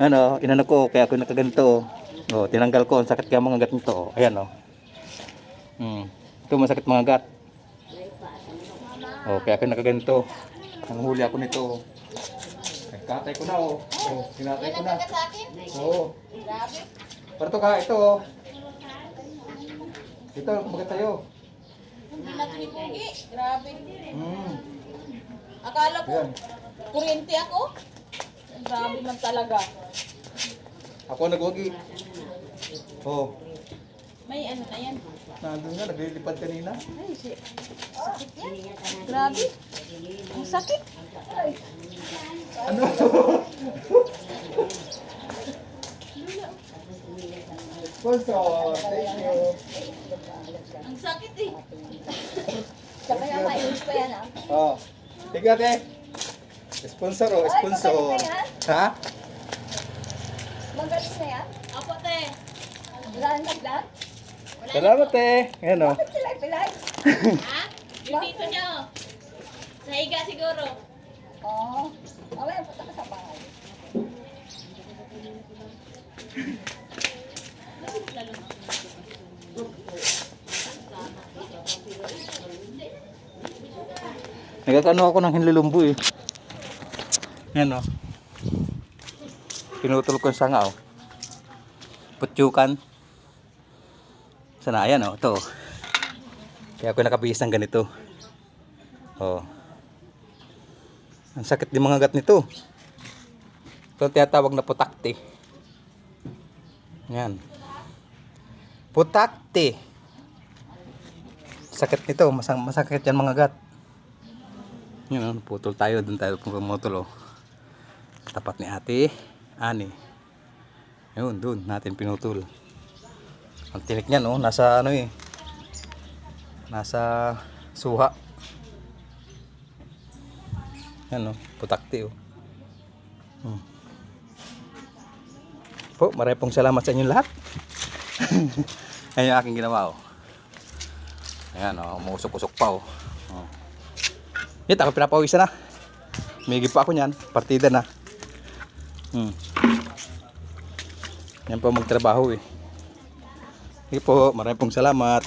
Ano, inano ko, kaya ako nakaganito. Oh, tinanggal ko, ang sakit kaya mga gat nito. oh. Ayan oh. Hmm. Ito masakit mga gat. Oh, kaya ako nakaganito. Nanghuli ako nito. Ay, katay ko na oh. Oh, kinatay ko na. sa akin? Oo. Grabe. Pero to ka, ito oh. Ito, kumagat tayo. Hindi na ni Pugi. Grabe. Hmm. Akala ko, Ayan. kuryente ako. Grabe man talaga. Ako nagwagi. Oh. May ano na yan. Nandun nga, naglilipad kanina. Ay, si... Sakit yan. Grabe. Ang sakit. Ay, Ano? Sponsor, thank you. ang sakit eh. Saka yung mainis pa yan ah. Oh. Tingnan te. Sponsor oh, sponsor. magaling na yan. Ha? Magalis na yan. Apo te. Wala nang naglag. Salamat te. Ayan oh. Bakit sila pilay? Ha? Yung dito niyo. Sa higa siguro. Oo. Mamaya punta ka sa bahay. Nagkakano ako ng hinlulumbo eh. Yan oh. Pinutol ko yung sanga oh. Putyukan. Sana ayan oh, ito. oh. Kaya ako nakabihis ng ganito. Oh. Ang sakit din mga gat nito. Ito tinatawag na putakti. Yan. Putakti. Sakit nito, masang masakit yan mga gat. Yun, oh, putol tayo. Doon tayo pumutol, oh. Tapat ni ate, ani. Yun, doon natin pinutol. Ang tinik niyan, oh. Nasa ano eh. Nasa suha. Yan, oh. Putakti, oh. Hmm. Po, pong salamat sa inyong lahat. Ayan yung aking ginawa, oh. Ayan, oh. Umusok-usok pa, oh. oh. Yan, ako pinapawisan na. Migib pa ako niyan. Partida na. Hmm. Yan po magtrabaho eh. Sige po, maraming pong salamat.